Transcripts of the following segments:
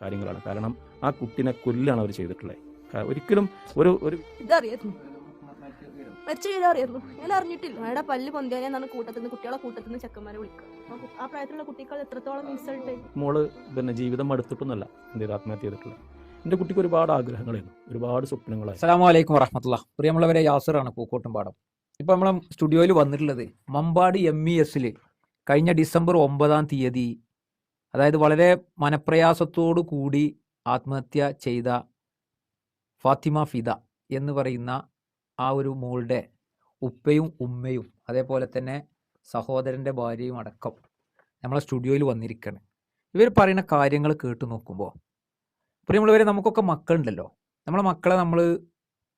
കാര്യങ്ങളാണ്. കാരണം ആ കുട്ടിനെ കൊല്ലാണ് അവർ ചെയ്തിട്ടുള്ളത്. ഒരിക്കലും ഒരു ഒരു ഇതറിയായിരുന്നു. മരിച്ച വീട് അറിയായിരുന്നു. ഞാൻ അറിഞ്ഞിട്ടില്ല. അയാളുടെ പല്ല് പൊന്തിയാനെ എന്നാണ് കൂട്ടത്തിൽ നിന്ന് കുട്ടികളെ കൂട്ടത്തിൽ നിന്ന് ചെക്കന്മാരെ വിളിക്കുക. ആ പ്രായത്തിലുള്ള കുട്ടികൾ എത്രത്തോളം ഇൻസൾട്ട് മോൾ പിന്നെ ജീവിതം അടുത്തിട്ടൊന്നുമല്ല എന്ത് ചെയ്ത് ആത്മഹത്യ ചെയ്തിട്ടുള്ളത്. എന്റെ കുട്ടിക്ക് ഒരുപാട് ആഗ്രഹങ്ങളായിരുന്നു. ഒരുപാട് സ്വപ്നങ്ങളായിരുന്നു. അസ്സലാമു അലൈക്കും വറഹമത്തുള്ള. പ്രിയമുള്ളവരെ യാസറാണ് പൂക്കോട്ടും പാടം ഇപ്പൊ നമ്മളെ സ്റ്റുഡിയോയിൽ വന്നിട്ടുള്ളത് മമ്പാടി എം ഇ എസിൽ കഴിഞ്ഞ ഡിസംബർ ഒമ്പതാം തീയതി അതായത് വളരെ മനപ്രയാസത്തോടു കൂടി ആത്മഹത്യ ചെയ്ത ഫാത്തിമ ഫിദ എന്ന് പറയുന്ന ആ ഒരു മോളുടെ ഉപ്പയും ഉമ്മയും അതേപോലെ തന്നെ സഹോദരന്റെ ഭാര്യയും അടക്കം നമ്മളെ സ്റ്റുഡിയോയിൽ വന്നിരിക്കുകയാണ് ഇവർ പറയുന്ന കാര്യങ്ങൾ കേട്ടു നോക്കുമ്പോൾ പ്രിയമുള്ളവരെ നമുക്കൊക്കെ മക്കളുണ്ടല്ലോ. നമ്മളെ മക്കളെ നമ്മൾ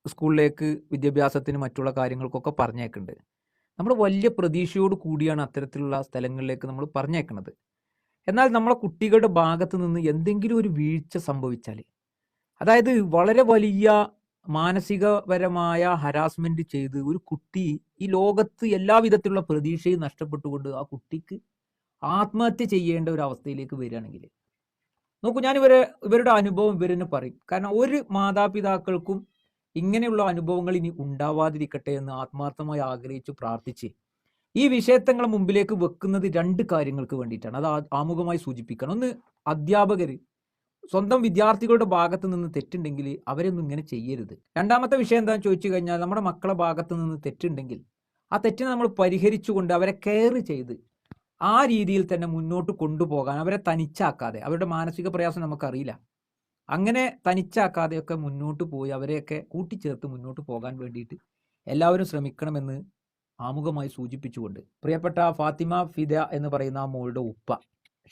സ്കൂളിലേക്ക് വിദ്യാഭ്യാസത്തിന് മറ്റുള്ള കാര്യങ്ങൾക്കൊക്കെ പറഞ്ഞേക്കുന്നുണ്ട് നമ്മൾ വലിയ പ്രതീക്ഷയോട് കൂടിയാണ് അത്തരത്തിലുള്ള സ്ഥലങ്ങളിലേക്ക് നമ്മൾ പറഞ്ഞേക്കുന്നത് എന്നാൽ നമ്മളെ കുട്ടികളുടെ ഭാഗത്ത് നിന്ന് എന്തെങ്കിലും ഒരു വീഴ്ച സംഭവിച്ചാൽ അതായത് വളരെ വലിയ മാനസികപരമായ ഹരാസ്മെന്റ് ചെയ്ത് ഒരു കുട്ടി ഈ ലോകത്ത് എല്ലാവിധത്തിലുള്ള പ്രതീക്ഷയും നഷ്ടപ്പെട്ടുകൊണ്ട് ആ കുട്ടിക്ക് ആത്മഹത്യ ചെയ്യേണ്ട ഒരു അവസ്ഥയിലേക്ക് വരികയാണെങ്കിൽ. നോക്കൂ ഞാൻ ഇവരെ ഇവരുടെ അനുഭവം ഇവരെന്നെ പറയും. കാരണം ഒരു മാതാപിതാക്കൾക്കും ഇങ്ങനെയുള്ള അനുഭവങ്ങൾ ഇനി ഉണ്ടാവാതിരിക്കട്ടെ എന്ന് ആത്മാർത്ഥമായി ആഗ്രഹിച്ചു പ്രാർത്ഥിച്ച് ഈ വിഷയത്തങ്ങൾ മുമ്പിലേക്ക് വെക്കുന്നത് രണ്ട് കാര്യങ്ങൾക്ക് വേണ്ടിയിട്ടാണ്. അത് ആമുഖമായി സൂചിപ്പിക്കണം. ഒന്ന് അധ്യാപകർ സ്വന്തം വിദ്യാർത്ഥികളുടെ ഭാഗത്ത് നിന്ന് തെറ്റുണ്ടെങ്കിൽ അവരൊന്നും ഇങ്ങനെ ചെയ്യരുത്. രണ്ടാമത്തെ വിഷയം എന്താണെന്ന് ചോദിച്ചു കഴിഞ്ഞാൽ നമ്മുടെ മക്കളെ ഭാഗത്ത് നിന്ന് തെറ്റുണ്ടെങ്കിൽ ആ തെറ്റിനെ നമ്മൾ പരിഹരിച്ചുകൊണ്ട് അവരെ കെയർ ചെയ്ത് ആ രീതിയിൽ തന്നെ മുന്നോട്ട് കൊണ്ടുപോകാൻ അവരെ തനിച്ചാക്കാതെ അവരുടെ മാനസിക പ്രയാസം നമുക്കറിയില്ല. അങ്ങനെ തനിച്ചാക്കാതെയൊക്കെ മുന്നോട്ട് പോയി അവരെയൊക്കെ കൂട്ടിച്ചേർത്ത് മുന്നോട്ട് പോകാൻ വേണ്ടിയിട്ട് എല്ലാവരും ശ്രമിക്കണമെന്ന് ആമുഖമായി സൂചിപ്പിച്ചുകൊണ്ട്. പ്രിയപ്പെട്ട ഫാത്തിമ ഫിദ എന്ന് പറയുന്ന മോളുടെ ഉപ്പ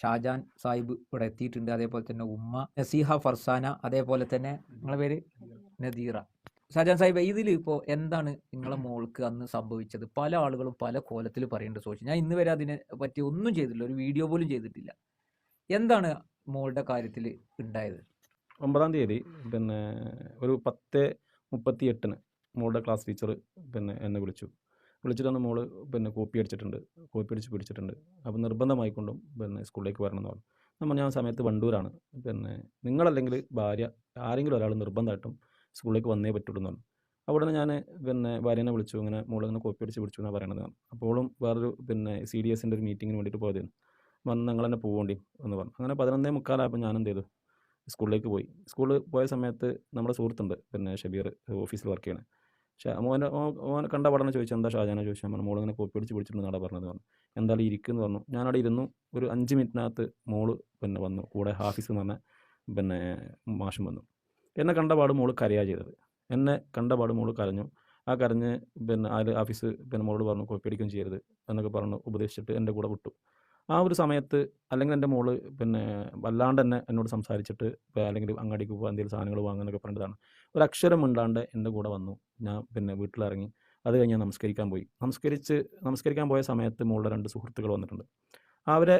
ഷാജാൻ സാഹിബ് ഇവിടെ എത്തിയിട്ടുണ്ട്. അതേപോലെ തന്നെ ഉമ്മ നസീഹ ഫർസാന അതേപോലെ തന്നെ നിങ്ങളെ പേര്? നദീറ. ഷാജാൻ സാഹിബ് ഇതിൽ ഇപ്പോൾ എന്താണ് നിങ്ങളെ മോൾക്ക് അന്ന് സംഭവിച്ചത്? പല ആളുകളും പല കോലത്തിൽ പറയേണ്ട സോഷ്യൽ ഞാൻ ഇന്ന് വരെ അതിനെ പറ്റി ഒന്നും ചെയ്തിട്ടില്ല. ഒരു വീഡിയോ പോലും ചെയ്തിട്ടില്ല. എന്താണ് മോളുടെ കാര്യത്തിൽ ഉണ്ടായത്? ഒമ്പതാം തീയതി പിന്നെ ഒരു പത്ത് മുപ്പത്തി എട്ടിന് മോളുടെ ക്ലാസ് ടീച്ചർ പിന്നെ എന്നെ വിളിച്ചു. വിളിച്ചിട്ടാണ് മോൾ പിന്നെ കോപ്പി അടിച്ചിട്ടുണ്ട്. കോപ്പി അടിച്ച് പിടിച്ചിട്ടുണ്ട്. അപ്പോൾ നിർബന്ധമായിക്കൊണ്ടും പിന്നെ സ്കൂളിലേക്ക് വരണം എന്ന് പറഞ്ഞു നമ്മൾ ഞാൻ സമയത്ത് വണ്ടൂരാണ്. പിന്നെ നിങ്ങളല്ലെങ്കിൽ ഭാര്യ ആരെങ്കിലും ഒരാൾ നിർബന്ധമായിട്ടും സ്കൂളിലേക്ക് വന്നേ പറ്റുള്ളൂ എന്ന് പറഞ്ഞു. അവിടെ നിന്ന് ഞാൻ പിന്നെ ഭാര്യനെ വിളിച്ചു. ഇങ്ങനെ മോളിങ്ങനെ കോപ്പി അടിച്ച് പിടിച്ചു എന്നാണ് പറയണത് അപ്പോഴും വേറൊരു പിന്നെ സി ഡി എസിന്റെ ഒരു മീറ്റിങ്ങിന് വേണ്ടിയിട്ട് പോയതായിരുന്നു. വന്ന് നിങ്ങൾ തന്നെ പോകേണ്ടി എന്ന് പറഞ്ഞു. അങ്ങനെ പതിനൊന്നേ മുക്കാലായപ്പോൾ ഞാൻ എന്ത് ചെയ്തു? സ്കൂളിലേക്ക് പോയി. സ്കൂളിൽ പോയ സമയത്ത് നമ്മുടെ സുഹൃത്തുണ്ട്. പിന്നെ ഷബീർ ഓഫീസിൽ വർക്ക് ചെയ്യണേ. പക്ഷേ മോനെ മോൻ കണ്ട പഠനം ചോദിച്ചു എന്താ ഷാജാനെ ചോദിച്ചാൽ മോൾ മോളിങ്ങനെ കോപ്പി അടിച്ച് പിടിച്ചിട്ടുണ്ടെന്നാണ് പറഞ്ഞത് പറഞ്ഞു. എന്തായാലും ഇരിക്കുമെന്ന് പറഞ്ഞു. ഞാനവിടെ ഇരുന്നു. ഒരു അഞ്ച് മിനിറ്റിനകത്ത് മോൾ പിന്നെ വന്നു. കൂടെ ഹാഫീസ് എന്ന് പറഞ്ഞ പിന്നെ മാഷും വന്നു. എന്നെ കണ്ട പാട് മോൾ കരയാ ചെയ്തത്. എന്നെ കണ്ട പാട് മോൾ കരഞ്ഞു. ആ കരഞ്ഞ് പിന്നെ ആ ഓഫീസ് പിന്നെ മോളോട് പറഞ്ഞു കോപ്പി അടിക്കുകയും ചെയ്യരുത് എന്നൊക്കെ പറഞ്ഞു ഉപദേശിച്ചിട്ട് എന്റെ കൂടെ വിട്ടു. ആ ഒരു സമയത്ത് അല്ലെങ്കിൽ എന്റെ മോൾ പിന്നെ വല്ലാണ്ട് തന്നെ എന്നോട് സംസാരിച്ചിട്ട് അല്ലെങ്കിൽ അങ്ങാടിക്ക് പോകാൻ എന്തെങ്കിലും സാധനങ്ങൾ വാങ്ങാനൊക്കെ പറഞ്ഞതാണ് ഒരു അക്ഷരം മിണ്ടാണ്ട് എന്റെ കൂടെ വന്നു. ഞാൻ പിന്നെ വീട്ടിലിറങ്ങി. അത് കഴിഞ്ഞ് നമസ്കരിക്കാൻ പോയി. നമസ്കരിച്ച് നമസ്കരിക്കാൻ പോയ സമയത്ത് മോളുടെ രണ്ട് സുഹൃത്തുക്കൾ വന്നിട്ടുണ്ട്. അവരെ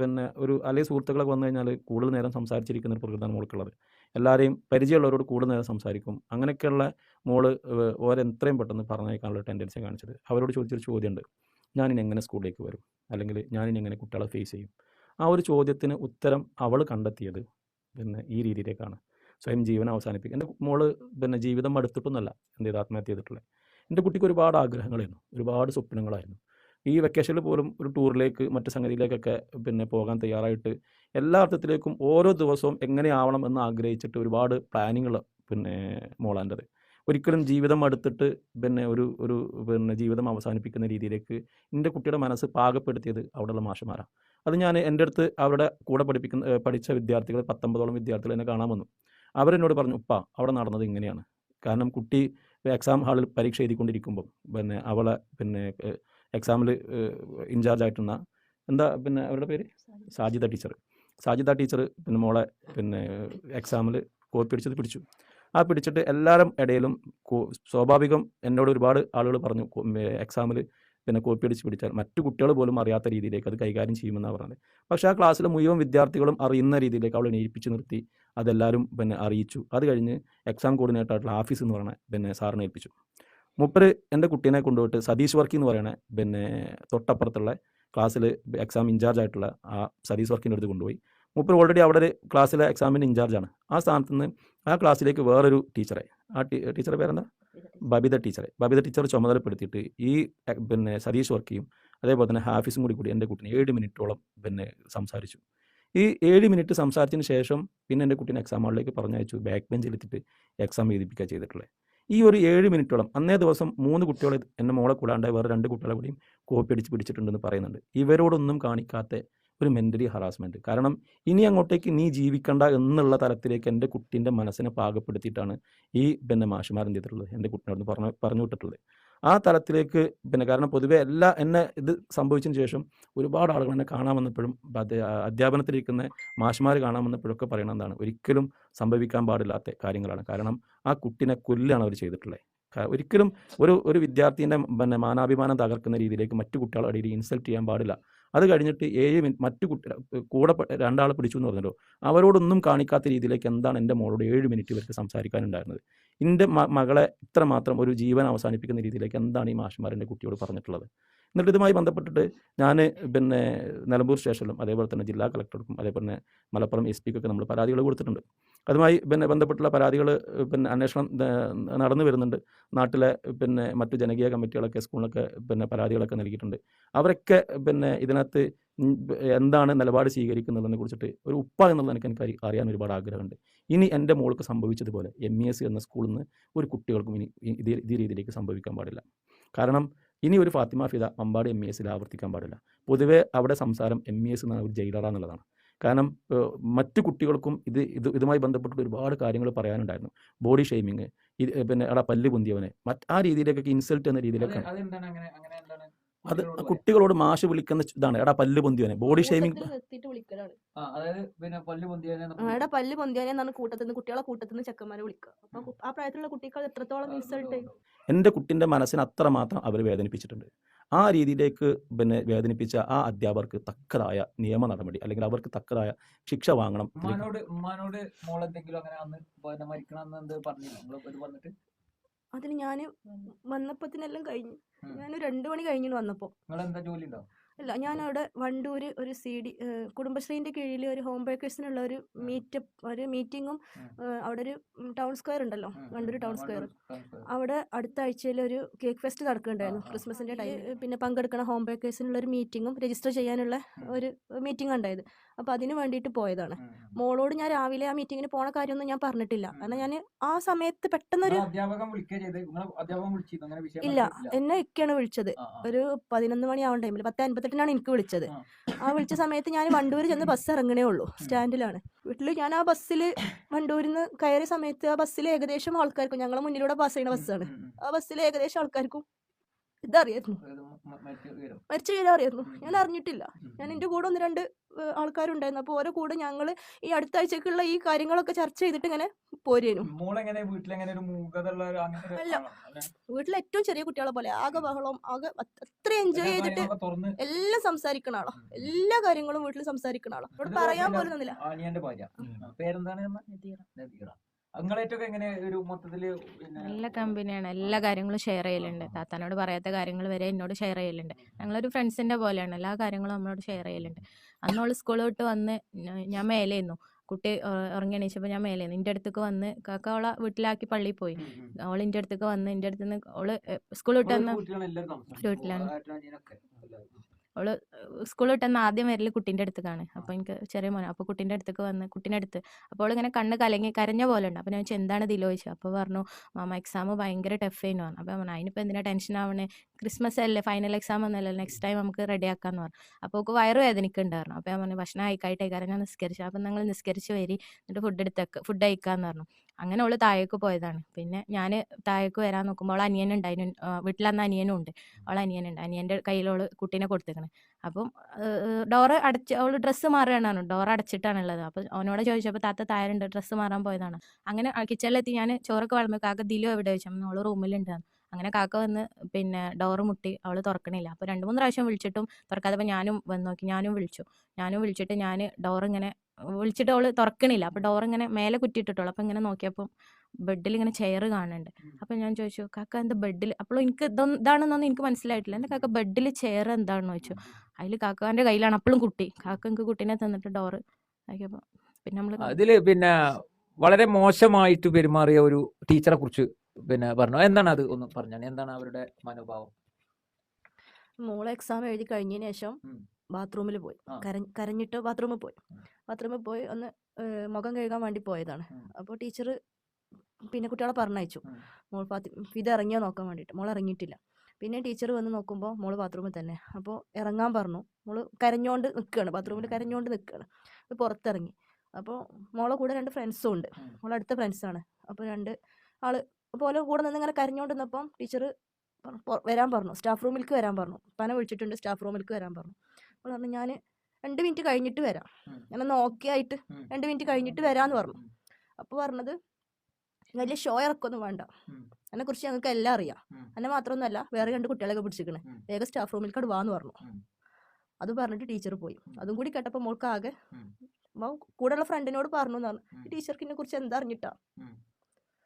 പിന്നെ ഒരു അല്ലെങ്കിൽ സുഹൃത്തുക്കളൊക്കെ വന്നു കഴിഞ്ഞാൽ കൂടുതൽ നേരം സംസാരിച്ചിരിക്കുന്ന ഒരു പ്രകൃതമാണ് മോൾക്കുള്ളത്. എല്ലാവരെയും പരിചയമുള്ളവരോട് കൂടുതൽ നേരം സംസാരിക്കും. അങ്ങനെയൊക്കെയുള്ള മോൾ ഓരെത്രയും പെട്ടെന്ന് പറഞ്ഞേക്കാനുള്ള ടെൻഡൻസി കാണിച്ചത്. അവരോട് ചോദിച്ചൊരു ചോദ്യമുണ്ട്. ഞാനിനി എങ്ങനെ സ്കൂളിലേക്ക് വരും? അല്ലെങ്കിൽ ഞാനിനി എങ്ങനെ കുട്ടികളെ ഫേസ് ചെയ്യും? ആ ഒരു ചോദ്യത്തിന് ഉത്തരം അവൾ കണ്ടെത്തിയത് പിന്നെ ഈ രീതിയിലേക്കാണ്. സ്വയം ജീവൻ അവസാനിപ്പിക്കുക. എന്റെ മോൾ പിന്നെ ജീവിതം അടുത്തിട്ടൊന്നുമല്ല എന്ത് ചെയ്ത് ആത്മഹത്യ ചെയ്തിട്ടുള്ളത്. എന്റെ കുട്ടിക്ക് ഒരുപാട് ആഗ്രഹങ്ങളായിരുന്നു. ഒരുപാട് സ്വപ്നങ്ങളായിരുന്നു. ഈ വെക്കേഷനിൽ പോലും ഒരു ടൂറിലേക്ക് മറ്റു സംഗതിയിലേക്കൊക്കെ പിന്നെ പോകാൻ തയ്യാറായിട്ട് എല്ലാ അർത്ഥത്തിലേക്കും ഓരോ ദിവസവും എങ്ങനെയാവണം എന്ന് ആഗ്രഹിച്ചിട്ട് ഒരുപാട് പ്ലാനിങ്ങൾ പിന്നെ മോളാന്റെത് ഒരിക്കലും ജീവിതം അടുത്തിട്ട് പിന്നെ ഒരു ഒരു പിന്നെ ജീവിതം അവസാനിപ്പിക്കുന്ന രീതിയിലേക്ക് എന്റെ കുട്ടിയുടെ മനസ്സ് പാകപ്പെടുത്തിയത് അവിടെയുള്ള മാഷന്മാരാണ് അത് ഞാൻ എന്റെ അടുത്ത് അവരുടെ കൂടെ പഠിപ്പിക്കുന്ന പഠിച്ച വിദ്യാർത്ഥികൾ പത്തൊമ്പതോളം വിദ്യാർത്ഥികൾ എന്നെ കാണാൻ വന്നു. അവരെന്നോട് പറഞ്ഞു ഉപ്പ അവിടെ നടന്നത് ഇങ്ങനെയാണ്. കാരണം കുട്ടി എക്സാം ഹാളിൽ പരീക്ഷ എഴുതിക്കൊണ്ടിരിക്കുമ്പം പിന്നെ അവളെ പിന്നെ എക്സാമിൽ ഇൻചാർജ് ആയിട്ടുള്ള എന്താ പിന്നെ അവരുടെ പേര്? സാജിത ടീച്ചർ. സാജിത ടീച്ചർ പിന്നെ മോളെ പിന്നെ എക്സാമിൽ കോപ്പി അടിച്ചത് പിടിച്ചു. ആ പിടിച്ചിട്ട് എല്ലാവരും ഇടയിലും സ്വാഭാവികം എന്നോട് ഒരുപാട് ആളുകൾ പറഞ്ഞു എക്സാമിൽ പിന്നെ കോപ്പി അടിച്ച് പിടിച്ചാൽ മറ്റു കുട്ടികൾ പോലും അറിയാത്ത രീതിയിലേക്ക് അത് കൈകാര്യം ചെയ്യുമെന്നാണ് പറഞ്ഞത്. പക്ഷേ ആ ക്ലാസ്സിലെ മുഴുവൻ വിദ്യാർത്ഥികളും അറിയുന്ന രീതിയിലേക്ക് അവളെ എഴുപ്പിച്ച് നിർത്തി അതെല്ലാവരും പിന്നെ അറിയിച്ചു. അത് കഴിഞ്ഞ് എക്സാം കോർഡിനേറ്റർ ആയിട്ടുള്ള ആഫീസ് എന്ന് പറഞ്ഞ പിന്നെ സാറിനെ ഏൽപ്പിച്ചു. മുപ്പര് എന്റെ കുട്ടീനെ കൊണ്ടുപോയിട്ട് സതീഷ് വർക്കി എന്ന് പറയണ പിന്നെ തൊട്ടപ്പുറത്തുള്ള ക്ലാസ്സിൽ എക്സാം ഇൻചാർജ് ആയിട്ടുള്ള ആ സതീഷ് വർക്കിന്റെ അടുത്ത് കൊണ്ടുപോയി. മുപ്പർ ഓൾറെഡി അവിടെ ക്ലാസ്സിലെ എക്സാമിന്റെ ഇൻചാർജാണ് ആ സ്ഥാനത്ത് നിന്ന് ആ ക്ലാസ്സിലേക്ക് വേറൊരു ടീച്ചറെ ആ ടീച്ചറെ പേരെന്താ? ബബിത ടീച്ചറെ. ബബിത ടീച്ചർ ചുമതലപ്പെടുത്തിയിട്ട് ഈ പിന്നെ സതീഷ് വർക്കിയും അതേപോലെ തന്നെ ഹാഫിസും കൂടി കൂടി എന്റെ കുട്ടീനെ ഏഴ് മിനിറ്റോളം പിന്നെ സംസാരിച്ചു. ഈ ഏഴ് മിനിറ്റ് സംസാരിച്ചതിന് ശേഷം പിന്നെ എന്റെ കുട്ടീനെ എക്സാം ഹാളിലേക്ക് പറഞ്ഞയച്ചു. ബാക്ക് ബെഞ്ചിലെത്തിയിട്ട് എക്സാം എഴുതിപ്പിക്കുക ചെയ്തിട്ടുള്ളത് ഈ ഒരു ഏഴ് മിനിറ്റോളം അന്നേ ദിവസം മൂന്ന് കുട്ടികളെ എന്റെ മോളെ കൂടാണ്ട് വേറെ രണ്ട് കുട്ടികളെ കൂടിയും കോപ്പി അടിച്ച് പിടിച്ചിട്ടുണ്ടെന്ന് പറയുന്നുണ്ട്. ഇവരോടൊന്നും കാണിക്കാത്ത ഒരു മെന്റലി ഹറാസ്മെന്റ് കാരണം ഇനി അങ്ങോട്ടേക്ക് നീ ജീവിക്കണ്ട എന്നുള്ള തരത്തിലേക്ക് എന്റെ കുട്ടീന്റെ മനസ്സിനെ പാകപ്പെടുത്തിയിട്ടാണ് ഈ പിന്നെ മാഷിമാർ എന്ത് ചെയ്തിട്ടുള്ളത്? എന്റെ കുട്ടീനോട് പറഞ്ഞു പറഞ്ഞു വിട്ടിട്ടുള്ളത്. ആ തലത്തിലേക്ക് പിന്നെ കാരണം പൊതുവെ എല്ലാ എന്നെ ഇത് സംഭവിച്ചതിന് ശേഷം ഒരുപാട് ആളുകൾ എന്നെ കാണാൻ വന്നപ്പോഴും അധ്യ- അധ്യാപനത്തിലിരിക്കുന്ന മാഷ്മാർ കാണാൻ വന്നപ്പോഴൊക്കെ പറയണം എന്താണ്? ഒരിക്കലും സംഭവിക്കാൻ പാടില്ലാത്ത കാര്യങ്ങളാണ്. കാരണം ആ കുട്ടിനെ കൊല്ലാണ് അവർ ചെയ്തിട്ടുള്ളത്. ഒരിക്കലും ഒരു ഒരു വിദ്യാർത്ഥീന്റെ പിന്നെ മാനാഭിമാനം തകർക്കുന്ന രീതിയിലേക്ക് മറ്റു കുട്ടികളുടെ ഇടയിൽ ഇൻസൾട്ട് ചെയ്യാൻ പാടില്ല. അത് കഴിഞ്ഞിട്ട് ഏഴ് മിനിറ്റ് മറ്റു കുട്ടി കൂടെ രണ്ടാളെ പിടിച്ചു എന്ന് പറഞ്ഞല്ലോ അവരോടൊന്നും കാണിക്കാത്ത രീതിയിലേക്ക് എന്താണ് എന്റെ മോളോട് ഏഴ് മിനിറ്റ് ഇവർക്ക് സംസാരിക്കാനുണ്ടായിരുന്നത്? എന്റെ മകളെ ഇത്രമാത്രം ഒരു ജീവൻ അവസാനിപ്പിക്കുന്ന രീതിയിലേക്ക് എന്താണ് ഈ മാഷന്മാർ കുട്ടിയോട് പറഞ്ഞിട്ടുള്ളത്? എന്നിട്ട് ഇതുമായി ബന്ധപ്പെട്ടിട്ട് ഞാൻ പിന്നെ നിലമ്പൂർ സ്റ്റേഷനിലും അതേപോലെ തന്നെ ജില്ലാ കളക്ടർക്കും അതേപോലെ തന്നെ മലപ്പുറം എസ് പിക്കൊക്കെ നമ്മൾ പരാതികൾ കൊടുത്തിട്ടുണ്ട്. അതുമായി പിന്നെ ബന്ധപ്പെട്ടുള്ള പരാതികൾ പിന്നെ അന്വേഷണം നടന്നു വരുന്നുണ്ട്. നാട്ടിലെ പിന്നെ മറ്റ് ജനകീയ കമ്മിറ്റികളൊക്കെ സ്കൂളിലൊക്കെ പിന്നെ പരാതികളൊക്കെ നൽകിയിട്ടുണ്ട്. അവരൊക്കെ പിന്നെ ഇതിനകത്ത് എന്താണ് നിലപാട് സ്വീകരിക്കുന്നതിനെ കുറിച്ചിട്ട് ഒരു ഉപ്പ എന്നുള്ളത് എനിക്ക് എനിക്ക് അറിയാൻ ഒരുപാട് ആഗ്രഹമുണ്ട്. ഇനി എന്റെ മോൾക്ക് സംഭവിച്ചതുപോലെ എം ഇ എസ് എന്ന സ്കൂളിൽ നിന്ന് ഒരു കുട്ടികൾക്കും ഇനി ഇതേ രീതിയിലേക്ക് സംഭവിക്കാൻ പാടില്ല. കാരണം ഇനി ഒരു ഫാത്തിമ ഫിദ മമ്പാട് എം ഇ എസിൽ ആവർത്തിക്കാൻ പാടില്ല. പൊതുവെ അവിടെ സംസാരം എം ഇ എസ് എന്നാണ് ഒരു ജയിലറ എന്നുള്ളതാണ് കാരണം മറ്റു കുട്ടികൾക്കും ഇത് ഇത് ഇതുമായി ബന്ധപ്പെട്ട് ഒരുപാട് കാര്യങ്ങൾ പറയാനുണ്ടായിരുന്നു. ബോഡി ഷെയ്മിങ് ഇത് പിന്നെ അവിടെ പല്ല് പൊന്തിയവനെ. മറ്റ് ആ രീതിയിലേക്കൊക്കെ ഇൻസൾട്ട് എന്ന രീതിയിലൊക്കെ അത് കുട്ടികളോട്? മാഷ് വിളിക്കുന്ന ഇതാണ്. എടാ പല്ല് പൊന്തിയവനെ ബോഡി ഷേമിംഗ് എടാ പല്ല് പൊന്തിയാനെ എന്നാണ് കൂട്ടത്തിൽ നിന്ന് കുട്ടികളെ കൂട്ടത്തിൽ നിന്ന് ചെക്കന്മാരെ വിളിക്കുക. അപ്പൊ ആ പ്രായത്തിലുള്ള കുട്ടികൾ എത്രത്തോളം ഇൻസൾട്ട് എന്റെ മനസ്സിന് അത്ര മാത്രം അവർ വേദനിപ്പിച്ചിട്ടുണ്ട്. ആ രീതിയിലേക്ക് പിന്നെ വേദനിപ്പിച്ച ആ അധ്യാപകർക്ക് തക്കതായ നിയമ നടപടി അല്ലെങ്കിൽ അവർക്ക് തക്കതായ ശിക്ഷ വാങ്ങണം. അതിന് ഞാൻ വന്നപ്പത്തിനെല്ലാം കഴിഞ്ഞു. ഞാൻ രണ്ടു മണി കഴിഞ്ഞു വന്നപ്പോ. അല്ല ഞാൻ അവിടെ വണ്ടൂര് ഒരു സി ഡി കുടുംബശ്രീന്റെ കീഴിൽ ഒരു ഹോം ബേക്കേഴ്സിനുള്ള ഒരു മീറ്റപ്പ് ഒരു മീറ്റിങ്ങും അവിടെ ഒരു ടൗൺ സ്ക്വയർ ഉണ്ടല്ലോ വണ്ടൂർ ടൗൺ സ്ക്വയർ. അവിടെ അടുത്ത ആഴ്ചയിൽ ഒരു കേക്ക് ഫെസ്റ്റ് നടക്കുന്നുണ്ടായിരുന്നു ക്രിസ്മസിന്റെ ടൈം പിന്നെ പങ്കെടുക്കുന്ന ഹോം ബേക്കേഴ്സിനുള്ള ഒരു മീറ്റിങ്ങും രജിസ്റ്റർ ചെയ്യാനുള്ള ഒരു മീറ്റിംഗ് ഉണ്ടായത്. അപ്പോൾ അതിന് വേണ്ടിയിട്ട് പോയതാണ്. മോളോട് ഞാൻ രാവിലെ ആ മീറ്റിങ്ങിന് പോണ കാര്യമൊന്നും ഞാൻ പറഞ്ഞിട്ടില്ല. കാരണം ഞാൻ ആ സമയത്ത് പെട്ടെന്നൊരു ഇല്ല? എന്നെ ഒക്കെയാണ് വിളിച്ചത്. ഒരു പതിനൊന്ന് മണി ആവുന്ന ടൈമിൽ പത്ത് അൻപത്തെട്ടിനാണ് എനിക്ക് വിളിച്ചത്. ആ. വിളിച്ച സമയത്ത് ഞാൻ വണ്ടൂർ ചെന്ന് ബസ് ഇറങ്ങണേ ഉള്ളൂ. സ്റ്റാൻഡിലാണ്. വീട്ടിൽ ഞാൻ ആ ബസ്സിൽ വണ്ടൂരിൽ നിന്ന് കയറിയ സമയത്ത് ആ ബസ്സിൽ ഏകദേശം ആൾക്കാർക്കും ഞങ്ങളെ മുന്നിലൂടെ പാസ് ചെയ്യുന്ന ബസ്സാണ്. ആ ബസ്സിൽ ഏകദേശം ആൾക്കാർക്കും ഇതറിയായിരുന്നു. മരിച്ച വിവരം അറിയായിരുന്നു ഞാൻ അറിഞ്ഞിട്ടില്ല. ഞാൻ എന്റെ എന്റെ കൂടെ ഒന്ന് രണ്ട് ആൾക്കാരുണ്ടായിരുന്നു. അപ്പോൾ ഓരോ കൂടെ ഞങ്ങൾ ഈ അടുത്ത ആഴ്ചക്കുള്ള ഈ കാര്യങ്ങളൊക്കെ ചർച്ച ചെയ്തിട്ട് ഇങ്ങനെ പോരേനു. അല്ല. വീട്ടിലെ ഏറ്റവും ചെറിയ കുട്ടികളെ പോലെ ആകെ ബഹളം ആകെ അത് അത്ര എൻജോയ് ചെയ്തിട്ട് എല്ലാം സംസാരിക്കണ ആളോ. എല്ലാ കാര്യങ്ങളും വീട്ടിൽ സംസാരിക്കണ ആളോ. ഇവിടെ പറയാൻ പോലും മൊത്തത്തിൽ നല്ല കമ്പനിയാണ്. എല്ലാ കാര്യങ്ങളും ഷെയർ ചെയ്യലുണ്ട്. താത്താനോട് പറയാത്ത കാര്യങ്ങൾ വരെ എന്നോട് ഷെയർ ചെയ്യലുണ്ട്. ഞങ്ങളൊരു ഫ്രണ്ട്സിന്റെ പോലെയാണ്. എല്ലാ കാര്യങ്ങളും നമ്മളോട് ഷെയർ ചെയ്യലുണ്ട്. അന്നോൾ സ്കൂൾ വിട്ട് വന്ന് ഞാൻ മേലേന്നു കുട്ടി ഇറങ്ങി എണീച്ചപ്പോ എണീച്ചപ്പോൾ ഞാൻ മേലേന്നു ഇന്റെ അടുത്തേക്ക് വന്ന് കാക്ക അവളെ വീട്ടിലാക്കി പള്ളിയിൽ പോയി. അവൾ എന്റെ അടുത്തേക്ക് വന്ന് എന്റെ അടുത്ത് നിന്ന് അവൾ സ്കൂൾ വിട്ട് വന്ന് വീട്ടിലാണ് അവൾ സ്കൂൾ വിട്ടെന്ന് ആദ്യം വരൽ കുട്ടീന്റെ അടുത്തേക്കാണ്. അപ്പോൾ എനിക്ക് ചെറിയ മോനെ. അപ്പോൾ കുട്ടീന്റെ അടുത്തേക്ക് വന്ന് കുട്ടീന്റെ അടുത്ത്. അപ്പോൾ ഇങ്ങനെ കണ്ണ് കലങ്ങി കരഞ്ഞ പോലെ ഉണ്ട്. അപ്പോൾ ഞാൻ ചോദിച്ചു എന്താണ് ഇതിലോ? ചോദിച്ചു. അപ്പോൾ പറഞ്ഞു മാമ എക്സാം ഭയങ്കര ടഫ് ആയിരുന്നു പറഞ്ഞു. അപ്പോൾ പറഞ്ഞു അതിനിപ്പോൾ എന്തിനാ ടെൻഷൻ ആവണേ? ക്രിസ്മസ് അല്ലേ? ഫൈനൽ എക്സാം ഒന്നല്ലേ നെക്സ്റ്റ് ടൈം നമുക്ക് റെഡി ആക്കാമെന്ന് പറഞ്ഞു. അപ്പോൾ അവൾക്ക് വയറ് ഉണ്ടായിരുന്നു അപ്പോൾ ഞാൻ പറഞ്ഞു ഭക്ഷണം ആയിക്കായിട്ടേ കാരണം ഞാൻ നിസ്കരിച്ചു. അപ്പൊ നിങ്ങൾ നിസ്കരിച്ച് വരി. എന്നിട്ട് ഫുഡ് എടുത്തേക്ക് ഫുഡ് അയക്കാന്ന് പറഞ്ഞു. അങ്ങനെ അവൾ താഴേക്ക് പോയതാണ്. പിന്നെ ഞാൻ താഴേക്ക് വരാൻ നോക്കുമ്പോൾ അവൾ അനിയനുണ്ട് അതിന് വീട്ടിലന്ന് അനിയനും ഉണ്ട്. അവൾ അനിയനുണ്ട് അനിയന്റെ കയ്യിലോൾ കുട്ടീനെ കൊടുത്തേക്കണേ. അപ്പം ഡോറ് അടച്ച് അവൾ ഡ്രസ്സ് മാറുകയാണ് ഡോർ അടച്ചിട്ടാണ് ഉള്ളത് അപ്പം അവനോട് ചോദിച്ചപ്പോൾ താത്ത താരുണ്ട് ഡ്രസ്സ് മാറാൻ പോയതാണ്. അങ്ങനെ കിച്ചണിലെത്തി. ഞാൻ ചോറൊക്കെ വളർന്നു കാക്ക ദിലോ എവിടെ ചോദിച്ചു. അവൾ റൂമിലുണ്ട്. അങ്ങനെ കാക്ക വന്ന് പിന്നെ ഡോറ് മുട്ടി അവൾ തുറക്കണില്ല. അപ്പോൾ രണ്ട് മൂന്ന് പ്രാവശ്യം വിളിച്ചിട്ടും തുറക്കാതെ ഞാനും വന്ന് നോക്കി ഞാനും വിളിച്ചു. ഞാനും വിളിച്ചിട്ട് ഞാൻ ഡോർ ഇങ്ങനെ വിളിച്ചിട്ട് അവൾ തുറക്കണില്ല. അപ്പോൾ ഡോർ ഇങ്ങനെ മേലെ കുറ്റിയിട്ടിട്ടുള്ളൂ. അപ്പോൾ ഇങ്ങനെ നോക്കിയപ്പോൾ ബെഡിൽ ഇങ്ങനെ ചെയർ കാണുന്നുണ്ട്. അപ്പോൾ ഞാൻ ചോദിച്ചു കാക്ക എന്താ ബെഡിൽ അപ്പോൾ എനിക്ക് ഇതൊന്നും ഇതാണെന്നൊന്നും എനിക്ക് മനസ്സിലായിട്ടില്ല. എന്റെ കാക്ക ബെഡിൽ ചെയർ എന്താണെന്ന് ചോദിച്ചു. അതിൽ കാക്കാന്റെ കയ്യിലാണ് അപ്പോഴും കുട്ടി. കാക്ക എനിക്ക് കുട്ടീനെ തന്നിട്ട് ഡോറ് ആക്കിയപ്പോൾ പിന്നെ നമ്മൾ അതിൽ പിന്നെ വളരെ മോശമായിട്ട് പെരുമാറിയ ഒരു ടീച്ചറെ കുറിച്ച് പിന്നെ പറഞ്ഞു. എന്താണ് അത് ഒന്ന് പറഞ്ഞാൽ എന്താണ് അവരുടെ മനോഭാവം? മോൾ എക്സാം എഴുതി കഴിഞ്ഞതിന് ശേഷം ബാത്റൂമിൽ പോയി. കരഞ്ഞിട്ട് ബാത്റൂമിൽ പോയി. ബാത്റൂമിൽ പോയി ഒന്ന് മുഖം കഴുകാൻ വേണ്ടി പോയതാണ്. അപ്പോൾ ടീച്ചർ പിന്നെ കുട്ടികളെ പറഞ്ഞയച്ചു. മോൾ ഇത് ഇറങ്ങിയോ നോക്കാൻ വേണ്ടിയിട്ട്. മോൾ ഇറങ്ങിയിട്ടില്ല. പിന്നെ ടീച്ചർ വന്ന് നോക്കുമ്പോൾ മോൾ ബാത്റൂമിൽ തന്നെ. അപ്പോൾ ഇറങ്ങാൻ പറഞ്ഞു. മോൾ കരഞ്ഞോണ്ട് നിൽക്കുകയാണ് ബാത്റൂമിൽ കരഞ്ഞോണ്ട് നിൽക്കുകയാണ് അത് പുറത്തിറങ്ങി. അപ്പോൾ മോളെ കൂടെ രണ്ട് ഫ്രണ്ട്സും ഉണ്ട്. മോളടുത്ത മോളെ അടുത്ത ഫ്രണ്ട്സാണ് അപ്പോൾ രണ്ട് ആൾ അപ്പോൾ ഓലെ കൂടെ നിന്ന് ഇങ്ങനെ കരഞ്ഞോണ്ടിന്നപ്പം ടീച്ചർ വരാൻ പറഞ്ഞു സ്റ്റാഫ് റൂമിലേക്ക് വരാൻ പറഞ്ഞു പന വിളിച്ചിട്ടുണ്ട് സ്റ്റാഫ് റൂമിലേക്ക് വരാൻ പറഞ്ഞു അപ്പോൾ പറഞ്ഞു ഞാൻ രണ്ട് മിനിറ്റ് കഴിഞ്ഞിട്ട് വരാം ഞാനൊന്ന് ഓക്കെ ആയിട്ട്. രണ്ട് മിനിറ്റ് കഴിഞ്ഞിട്ട് വരാമെന്ന് പറഞ്ഞു. അപ്പോൾ പറഞ്ഞത് വലിയ ഷോ ഇറക്കൊന്നും വേണ്ട. എന്നെ കുറിച്ച് ഞങ്ങൾക്ക് എല്ലാം അറിയാം. എന്നെ മാത്രമൊന്നുമല്ല വേറെ രണ്ട് കുട്ടികളൊക്കെ പിടിച്ചിരിക്കണേ. വേഗം സ്റ്റാഫ് റൂമിലേക്ക് വാന്ന് പറഞ്ഞു. അത് പറഞ്ഞിട്ട് ടീച്ചർ പോയി. അതും കൂടി കേട്ടപ്പോൾ മോൾക്ക് ആകെ. കൂടെയുള്ള ഫ്രണ്ടിനോട് പറഞ്ഞു എന്നാണ് ടീച്ചർക്ക് ഇതിനെ കുറിച്ച് എന്താ അറിഞ്ഞിട്ടാ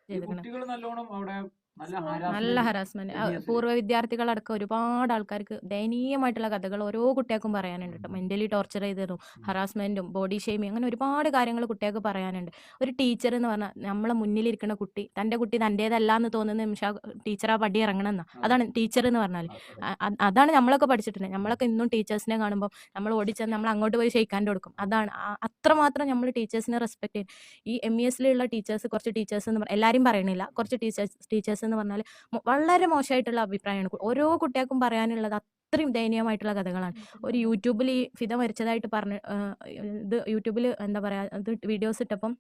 കുട്ടികൾ നല്ലോണം അവിടെ നല്ല ഹരാസ്മെന്റ്. പൂർവ വിദ്യാർത്ഥികളടക്കം ഒരുപാട് ആൾക്കാർക്ക് ദയനീയമായിട്ടുള്ള കഥകൾ ഓരോ കുട്ടികൾക്കും പറയാനുണ്ട് കേട്ടോ. മെന്റലി ടോർച്ചർ ചെയ്തതും ഹറാസ്മെന്റും ബോഡി ഷെയ്മിങ് അങ്ങനെ ഒരുപാട് കാര്യങ്ങൾ കുട്ടികൾക്ക് പറയാനുണ്ട്. ഒരു ടീച്ചർ എന്ന് പറഞ്ഞാൽ നമ്മളെ മുന്നിലിരിക്കുന്ന കുട്ടി തന്റെ കുട്ടി തന്റേതല്ല എന്ന് തോന്നുന്ന നിമിഷം ടീച്ചർ ആ പടി ഇറങ്ങണമെന്ന അതാണ് ടീച്ചർ എന്ന് പറഞ്ഞാൽ അതാണ് നമ്മളൊക്കെ പഠിച്ചിട്ടുണ്ട്. നമ്മളൊക്കെ ഇന്നും ടീച്ചേഴ്സിനെ കാണുമ്പോൾ നമ്മൾ ഓടിച്ചെന്ന് നമ്മൾ അങ്ങോട്ട് പോയി ഷെയ്ക്കാന്റെ കൊടുക്കും. അതാണ്. അത്രമാത്രം നമ്മൾ ടീച്ചേഴ്സിനെ റെസ്പെക്ട് ചെയ്യും. ഈ എം ഇ എസിലുള്ള ടീച്ചേഴ്സ് കുറച്ച് ടീച്ചേഴ്സ് എന്ന് എല്ലാവരും പറയണില്ല. കുറച്ച് ടീച്ചേഴ്സ് ടീച്ചേഴ്സ് എന്ന് പറഞ്ഞാൽ വളരെ മോശമായിട്ടുള്ള അഭിപ്രായമാണ്. ഓരോ കുട്ടികൾക്കും പറയാനുള്ളത് അത്രയും ദയനീയമായിട്ടുള്ള കഥകളാണ്. ഒരു യൂട്യൂബിൽ ഈ ഫിദ മരിച്ചതായിട്ട് പറഞ്ഞ് ഇത് യൂട്യൂബിൽ എന്താ പറയാ ഇത് വീഡിയോസ് ഇട്ടപ്പം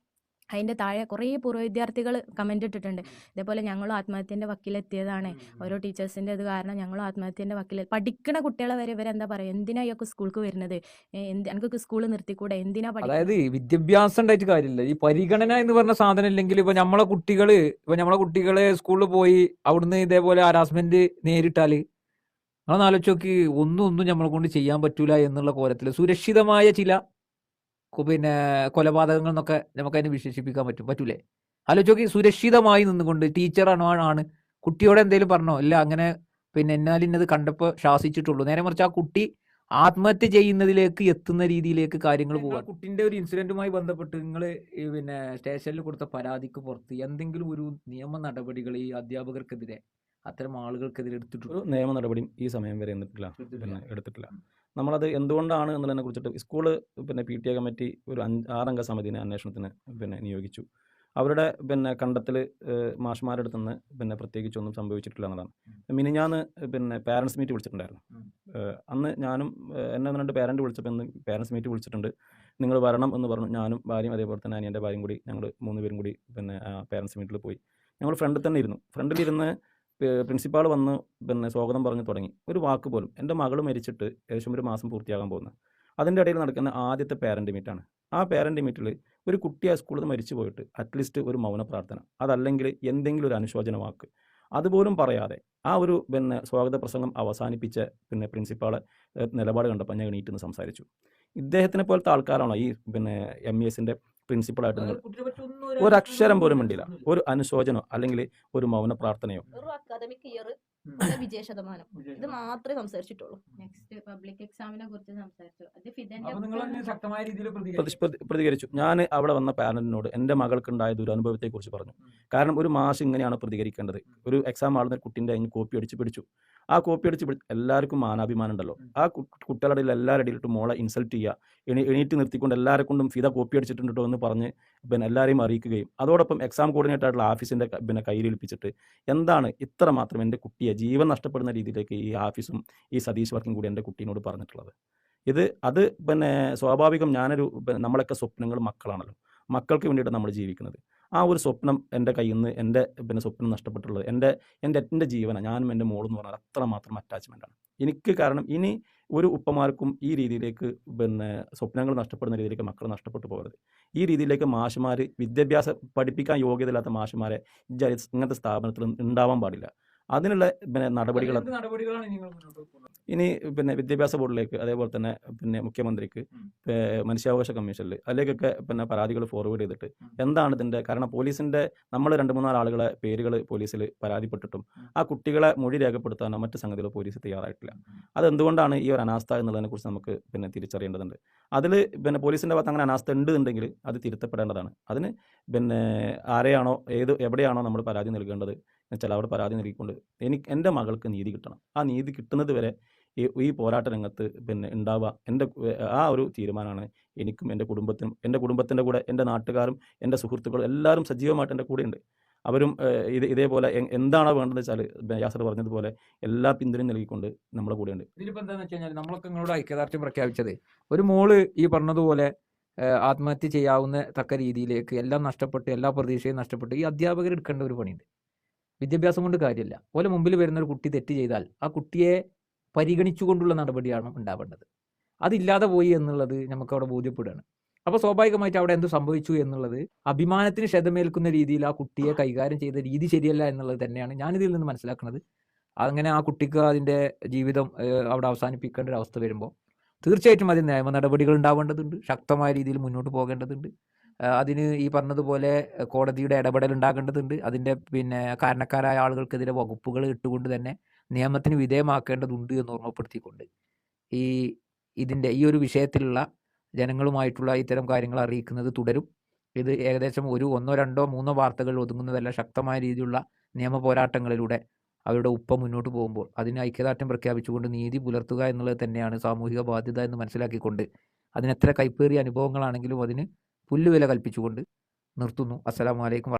അതിന്റെ താഴെ കുറേ പൂർവ വിദ്യാർത്ഥികൾ കമന്റ് ഇട്ടിട്ടുണ്ട് ഇതേപോലെ ഞങ്ങളും ആത്മഹത്യന്റെ വക്കിലെത്തിയതാണ്. ഓരോ ടീച്ചേഴ്സിന്റെ ഇത് കാരണം ഞങ്ങളും ആത്മഹത്യന്റെ വക്കിൽ പഠിക്കണ കുട്ടികളെ വരെ ഇവരെന്താ പറയുക എന്തിനാ ഇയൊക്കെ സ്കൂൾക്ക് വരുന്നത്? എന്ത് എനിക്കൊക്കെ സ്കൂൾ നിർത്തിക്കൂടെ? എന്തിനാ അതായത് വിദ്യാഭ്യാസം ഉണ്ടായിട്ട് കാര്യമില്ല. ഈ പരിഗണന എന്ന് പറഞ്ഞ സാധനം ഇല്ലെങ്കിൽ ഇപ്പൊ നമ്മളെ കുട്ടികൾ ഇപ്പൊ നമ്മളെ കുട്ടികളെ സ്കൂളിൽ പോയി അവിടുന്ന് ഇതേപോലെ ഹരാസ്മെന്റ് നേരിട്ടാൽ നമ്മളൊന്നാലോചിച്ച് നോക്കി. ഒന്നും ഒന്നും നമ്മളെ കൊണ്ട് ചെയ്യാൻ പറ്റൂല എന്നുള്ള കോലത്തിൽ സുരക്ഷിതമായ ചില പിന്നെ കൊലപാതകങ്ങൾ എന്നൊക്കെ നമുക്ക് അതിനെ വിശേഷിപ്പിക്കാൻ പറ്റും. പറ്റൂലേ? ആലോചിച്ചോക്കി സുരക്ഷിതമായി നിന്നുകൊണ്ട് ടീച്ചറാണോ ആണ് കുട്ടിയോട് എന്തെങ്കിലും പറഞ്ഞോ? അല്ല അങ്ങനെ പിന്നെ എന്നാലിന്നത് കണ്ടപ്പോൾ ശാസിച്ചിട്ടുള്ളൂ. നേരെ മറിച്ച് ആ കുട്ടി ആത്മഹത്യ ചെയ്യുന്നതിലേക്ക് എത്തുന്ന രീതിയിലേക്ക് കാര്യങ്ങൾ പോകാം കുട്ടിന്റെ ഒരു ഇൻസിഡന്റുമായി ബന്ധപ്പെട്ട് നിങ്ങൾ പിന്നെ സ്റ്റേഷനിൽ കൊടുത്ത പരാതിക്ക് പുറത്ത് എന്തെങ്കിലും ഒരു നിയമ നടപടികൾ ഈ അധ്യാപകർക്കെതിരെ അത്തരം ആളുകൾക്കെതിരെ എടുത്തിട്ടുള്ളൂ ഒരു നിയമ നടപടിയും ഈ സമയം വരെ എന്നിട്ടില്ല എടുത്തിട്ടില്ല. എടുത്തിട്ടില്ല. നമ്മളത് എന്തുകൊണ്ടാണ് എന്നുള്ളതിനെ കുറിച്ചിട്ട് സ്കൂൾ പിന്നെ പി ടി എ കമ്മിറ്റി ഒരു അഞ്ച് ആറംഗ സമിതിനെ അന്വേഷണത്തിന് പിന്നെ നിയോഗിച്ചു. അവരുടെ പിന്നെ കണ്ടെത്തൽ മാഷ്മാരുടെ അടുത്ത് നിന്ന് പിന്നെ പ്രത്യേകിച്ചൊന്നും സംഭവിച്ചിട്ടില്ല എന്നതാണ് മിനിഞ്ഞാന്ന് പിന്നെ പാരൻസ് മീറ്റ് വിളിച്ചിട്ടുണ്ടായിരുന്നു. അന്ന് ഞാനും എന്നെ ഒന്ന് രണ്ട് പേരന്റ് വിളിച്ചപ്പോൾ ഇന്ന് പാരൻസ് മീറ്റ് വിളിച്ചിട്ടുണ്ട്. നിങ്ങൾ വരണം എന്ന് പറഞ്ഞു. ഞാനും ഭാര്യയും അതേപോലെ തന്നെ അനിയന്റെ ഭാര്യയും കൂടി ഞങ്ങൾ മൂന്ന് പേരും കൂടി പിന്നെ പാരൻസ് മീറ്റിൽ പോയി. ഞങ്ങൾ ഫ്രണ്ടിൽ തന്നെ ഇരുന്നു. ഫ്രണ്ടിലിരുന്ന് പ്രിൻസിപ്പാൾ വന്ന് പിന്നെ സ്വാഗതം പറഞ്ഞു തുടങ്ങി. ഒരു വാക്ക് പോലും. എന്റെ മകൾ മരിച്ചിട്ട് ഏകദേശം ഒരു മാസം പൂർത്തിയാകാൻ പോകുന്നു. അതിന്റെ ഇടയിൽ നടക്കുന്ന ആദ്യത്തെ പാരന്റ് മീറ്റാണ് ആ പാരന്റ് മീറ്റിൽ ഒരു കുട്ടി ആ സ്കൂളിൽ നിന്ന് മരിച്ചു പോയിട്ട് അറ്റ്ലീസ്റ്റ് ഒരു മൗന പ്രാർത്ഥന. അതല്ലെങ്കിൽ എന്തെങ്കിലും ഒരു അനുശോചന വാക്ക്. അതുപോലും പറയാതെ ആ ഒരു പിന്നെ സ്വാഗത പ്രസംഗം അവസാനിപ്പിച്ച പിന്നെ പ്രിൻസിപ്പാളെ നിലപാട് കണ്ടപ്പോൾ ഞാൻ എണീറ്റ് സംസാരിച്ചു. ഇദ്ദേഹത്തിനെ പോലത്തെ ആൾക്കാരാണോ ഈ പിന്നെ എം ഇ എസിന്റെ പ്രിൻസിപ്പളായിട്ട് നിങ്ങൾ ഒരു അക്ഷരം പോലും മിണ്ടില്ല ഒരു അനുശോചനോ അല്ലെങ്കിൽ ഒരു മൗന പ്രാർത്ഥനയോ വിജയ ശതമാനം. ഇത് മാത്രമേ സംസാരിച്ചിട്ടുള്ളൂ. നെക്സ്റ്റ് പബ്ലിക് എക്സാമിനെ കുറിച്ച് സംസാരിച്ചു. അത് ഫിദന്റെ പ്രതികരിച്ചു. ഞാൻ അവിടെ വന്ന പാരന്റിനോട് എന്റെ ദുരനുഭവത്തെ കുറിച്ച് പറഞ്ഞു. കാരണം ഒരു മാഷ് ഇങ്ങനെയാണ് പ്രതികരിക്കേണ്ടത്. ഒരു എക്സാം ആളുന്ന കുട്ടിന്റെ അതിന് കോപ്പി അടിച്ച് പിടിച്ചു. ആ കോപ്പി അടിച്ച് എല്ലാവർക്കും മാനാഭിമാനം ഉണ്ടല്ലോ. ആ കുട്ടികളുടെ ഇടയിൽ എല്ലാവരുടെ ഇടയിലിട്ട് മോളെ ഇൻസൾട്ട് ചെയ്യുക. എണി എണീറ്റ് നിർത്തിക്കൊണ്ട് എല്ലാവരെ കൊണ്ടും ഫിത കോപ്പി അടിച്ചിട്ടുണ്ട് കേട്ടോ എന്ന് പറഞ്ഞ് പിന്നെ എല്ലാവരെയും അറിയിക്കുകയും. അതോടൊപ്പം എക്സാം കോർഡിനേറ്റർ ആയിട്ടുള്ള ഓഫീസിന്റെ ക- പിന്നെ കയ്യിലേൽപ്പിച്ചിട്ട് എന്താണ് ഇത്ര മാത്രം എന്റെ കുട്ടിയെ ജീവൻ നഷ്ടപ്പെടുന്ന രീതിയിലേക്ക് ഈ ഓഫീസും ഈ സതീഷ് വർക്കും കൂടി എന്റെ കുട്ടീനോട് പറഞ്ഞിട്ടുള്ളത്. ഇത് അത് പിന്നെ സ്വാഭാവികം ഞാനൊരു നമ്മളൊക്കെ സ്വപ്നങ്ങൾ മക്കളാണല്ലോ. മക്കൾക്ക് വേണ്ടിയിട്ട് നമ്മൾ ജീവിക്കുന്നത്. ആ ഒരു സ്വപ്നം എന്റെ കയ്യിൽ നിന്ന് എന്റെ പിന്നെ സ്വപ്നം നഷ്ടപ്പെട്ടുള്ളത് എന്റെ എന്റെ എന്റെ ജീവന ഞാനും എന്റെ മോളും എന്ന് പറഞ്ഞാൽ അത്രമാത്രം അറ്റാച്ച്മെന്റാണ് എനിക്ക് കാരണം ഇനി ഒരു ഉപ്പമാർക്കും ഈ രീതിയിലേക്ക് പിന്നെ സ്വപ്നങ്ങൾ നഷ്ടപ്പെടുന്ന രീതിയിലേക്ക് മക്കൾ നഷ്ടപ്പെട്ടു പോകരുത്. ഈ രീതിയിലേക്ക് മാഷുമാർ വിദ്യാഭ്യാസം പഠിപ്പിക്കാൻ യോഗ്യതയില്ലാത്ത മാഷുമാരെ ഇങ്ങനത്തെ സ്ഥാപനത്തിൽ ഉണ്ടാവാൻ പാടില്ല. അതിനുള്ള പിന്നെ നടപടികൾ? ഇനി പിന്നെ വിദ്യാഭ്യാസ ബോർഡിലേക്ക് അതേപോലെ തന്നെ പിന്നെ മുഖ്യമന്ത്രിക്ക് മനുഷ്യാവകാശ കമ്മീഷനിൽ അതിലേക്കൊക്കെ പിന്നെ പരാതികൾ ഫോർവേഡ് ചെയ്തിട്ട് എന്താണ് ഇതിന്റെ കാരണം? പോലീസിന്റെ നമ്മൾ രണ്ട് മൂന്നാൽ ആളുകളെ പേരുകൾ പോലീസിൽ പരാതിപ്പെട്ടിട്ടും ആ കുട്ടികളെ മൊഴി രേഖപ്പെടുത്താനോ മറ്റ് സംഗതികളോ പോലീസ് തയ്യാറായിട്ടില്ല. അതെന്തുകൊണ്ടാണ് ഈ ഒരു അനാസ്ഥ എന്നുള്ളതിനെക്കുറിച്ച് നമുക്ക് പിന്നെ തിരിച്ചറിയേണ്ടതുണ്ട്. അതിൽ പിന്നെ പോലീസിന്റെ ഭാഗത്ത് അങ്ങനെ അനാസ്ഥ ഉണ്ട് എന്നുണ്ടെങ്കിൽ അത് തിരുത്തപ്പെടേണ്ടതാണ്. അതിന് പിന്നെ ആരെയാണോ ഏത് എവിടെയാണോ നമ്മൾ പരാതി നൽകേണ്ടത്? എന്നുവെച്ചാൽ അവിടെ പരാതി നൽകിക്കൊണ്ട് എനിക്ക് എന്റെ മകൾക്ക് നീതി കിട്ടണം. ആ നീതി കിട്ടുന്നത് വരെ ഈ ഈ പോരാട്ട രംഗത്ത് പിന്നെ ഉണ്ടാവുക. എന്റെ ആ ഒരു തീരുമാനമാണ് എനിക്കും എന്റെ കുടുംബത്തിനും എന്റെ കുടുംബത്തിന്റെ കൂടെ എന്റെ നാട്ടുകാരും എന്റെ സുഹൃത്തുക്കളും എല്ലാവരും സജീവമായിട്ട് എന്റെ കൂടെയുണ്ട് അവരും ഇത് ഇതേപോലെ എന്താണോ വേണ്ടത് വെച്ചാൽ യാസർ പറഞ്ഞതുപോലെ എല്ലാ പിന്തുണയും നൽകിക്കൊണ്ട് നമ്മുടെ കൂടെയുണ്ട് ഇതിലിപ്പോൾ എന്താണെന്ന് വെച്ച് കഴിഞ്ഞാൽ നമ്മളൊക്കെ നിങ്ങളോട് ഐക്യദാർഢ്യം പ്രഖ്യാപിച്ചത് ഒരു മോൾ ഈ പറഞ്ഞതുപോലെ ആത്മഹത്യ ചെയ്യാവുന്ന തക്ക രീതിയിലേക്ക് എല്ലാം നഷ്ടപ്പെട്ട് എല്ലാ പ്രതീക്ഷയും നഷ്ടപ്പെട്ട് ഈ അധ്യാപകർ എടുക്കേണ്ട ഒരു പണിയുണ്ട്. വിദ്യാഭ്യാസം കൊണ്ട് കാര്യമില്ല. ഓലെ മുമ്പിൽ വരുന്ന ഒരു കുട്ടി തെറ്റ് ചെയ്താൽ ആ കുട്ടിയെ പരിഗണിച്ചുകൊണ്ടുള്ള നടപടിയാണ് ഉണ്ടാവേണ്ടത്. അതില്ലാതെ പോയി എന്നുള്ളത് നമുക്ക് അവിടെ ബോധ്യപ്പെടുകയാണ്. അപ്പോൾ സ്വാഭാവികമായിട്ട് അവിടെ എന്ത് സംഭവിച്ചു എന്നുള്ളത് അഭിമാനത്തിന് ക്ഷതമേൽക്കുന്ന രീതിയിൽ ആ കുട്ടിയെ കൈകാര്യം ചെയ്ത രീതി ശരിയല്ല എന്നുള്ളത് തന്നെയാണ് ഞാനിതിൽ നിന്ന് മനസ്സിലാക്കുന്നത്. അങ്ങനെ ആ കുട്ടിക്ക് അതിന്റെ ജീവിതം അവിടെ അവസാനിപ്പിക്കേണ്ട ഒരു അവസ്ഥ വരുമ്പോൾ തീർച്ചയായിട്ടും അതിന് നിയമ നടപടികൾ ഉണ്ടാവേണ്ടതുണ്ട്. ശക്തമായ രീതിയിൽ മുന്നോട്ട് പോകേണ്ടതുണ്ട്. അതിന് ഈ പറഞ്ഞതുപോലെ കോടതിയുടെ ഇടപെടൽ ഉണ്ടാകേണ്ടതുണ്ട്. അതിന്റെ പിന്നെ കാരണക്കാരായ ആളുകൾക്കെതിരെ വകുപ്പുകൾ ഇട്ടുകൊണ്ട് തന്നെ നിയമത്തിന് വിധേയമാക്കേണ്ടതുണ്ട് എന്ന് ഓർമ്മപ്പെടുത്തിക്കൊണ്ട് ഈ ഇതിന്റെ ഈ ഒരു വിഷയത്തിലുള്ള ജനങ്ങളുമായിട്ടുള്ള ഇത്തരം കാര്യങ്ങൾ അറിയിക്കുന്നത് തുടരും. ഇത് ഏകദേശം ഒരു ഒന്നോ രണ്ടോ മൂന്നോ വാർത്തകൾ ഒതുങ്ങുന്നതല്ല ശക്തമായ രീതിയിലുള്ള നിയമ പോരാട്ടങ്ങളിലൂടെ അവരുടെ ഉപ്പ മുന്നോട്ട് പോകുമ്പോൾ. അതിന് ഐക്യദാർഢ്യം പ്രഖ്യാപിച്ചുകൊണ്ട് നീതി പുലർത്തുക എന്നുള്ളത് തന്നെയാണ് സാമൂഹിക ബാധ്യത എന്ന് മനസ്സിലാക്കിക്കൊണ്ട്. അതിനെത്ര കൈപ്പേറിയ അനുഭവങ്ങളാണെങ്കിലും അതിന് പുല്ലുവില കൽപ്പിച്ചുകൊണ്ട് നിർത്തുന്നു. അസ്സലാമു അലൈക്കും